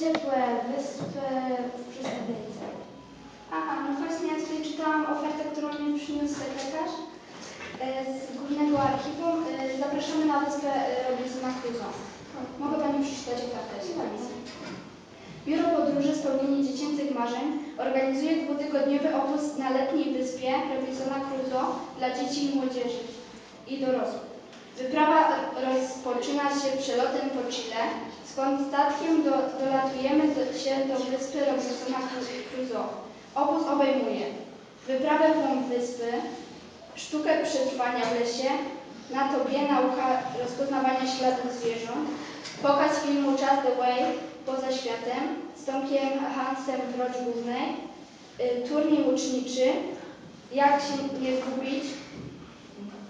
ciepłe wyspy przy Sadyjce. Aha, no właśnie ja tutaj czytałam ofertę, którą mi przyniósł sekretarz e, z Głównego Archiwum. E, zapraszamy na wyspę e, Robinsona Cruza. Mogę Pani przeczytać ofertę, jeśli Pani Biuro Podróży Spełnienie Dziecięcych Marzeń organizuje dwutygodniowy obóz na letniej wyspie Robinsona Cruzo dla dzieci i młodzieży i dorosłych. Wyprawa roz rozpoczyna się przelotem po Chile, skąd statkiem do, dolatujemy do, się do wyspy Robinsona Cru- Crusoe. Obóz obejmuje wyprawę w głąb wyspy, sztukę przetrwania w lesie, na tobie nauka rozpoznawania śladów zwierząt, pokaz filmu Just the Way poza światem z Tomkiem Hansem w roli głównej, y, turniej łuczniczy, jak się nie zgubić,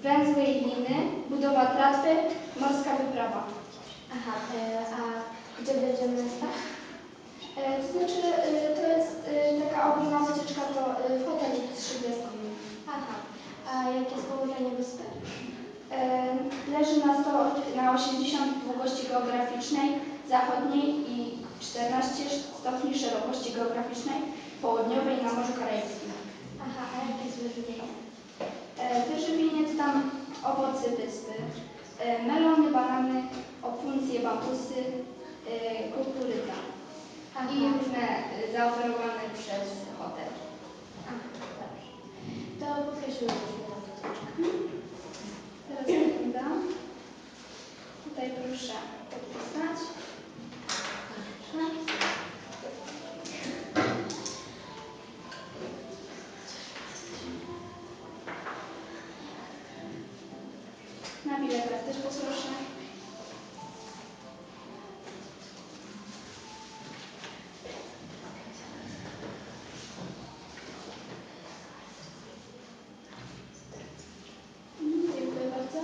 węzły i liny, budowa tratwy, morska wyprawa. Aha, e, a gdzie będziemy spać? E, To znaczy, y, to jest taka ogólna wycieczka y, w hotelu trzy gwiazdkowy. Aha, a jakie jest położenie wyspy? E, Leży na, 100, na 80 długości geograficznej zachodniej i 14 stopni szerokości geograficznej południowej na Morzu Karaibskim. Aha, a jakie jest wyżywienie? Owoce wyspy, e, melony, banany, opuncje, bambusy, e, kukurydza i różne e, zaoferowane przez hotel. aha, dobrze. To poprosimy na wycieczkę. Teraz sekunda. Tutaj proszę podpisać. Proszę. Biletach też Dziękuję bardzo.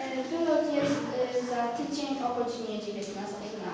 E, Wylot jest e, za tydzień o godzinie 19 na